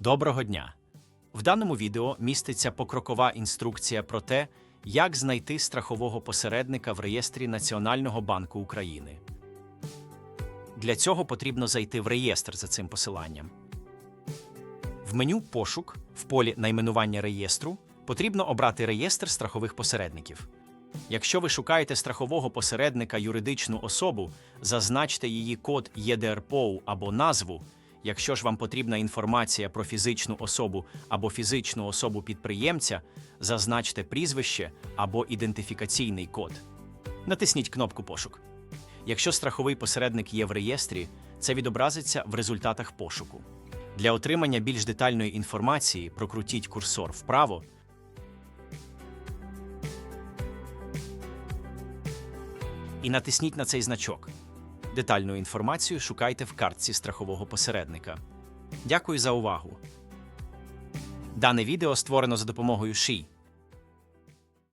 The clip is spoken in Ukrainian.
Доброго дня! В даному відео міститься покрокова інструкція про те, як знайти страхового посередника в реєстрі Національного банку України. Для цього потрібно зайти в реєстр за цим посиланням. В меню Пошук в полі найменування реєстру потрібно обрати реєстр страхових посередників. Якщо ви шукаєте страхового посередника юридичну особу, зазначте її код ЄДРПОУ або назву. Якщо ж вам потрібна інформація про фізичну особу або фізичну особу підприємця, зазначте прізвище або ідентифікаційний код. Натисніть кнопку Пошук. Якщо страховий посередник є в реєстрі, це відобразиться в результатах пошуку. Для отримання більш детальної інформації прокрутіть курсор вправо і натисніть на цей значок. Детальну інформацію шукайте в картці страхового посередника. Дякую за увагу. Дане відео створено за допомогою ШІ.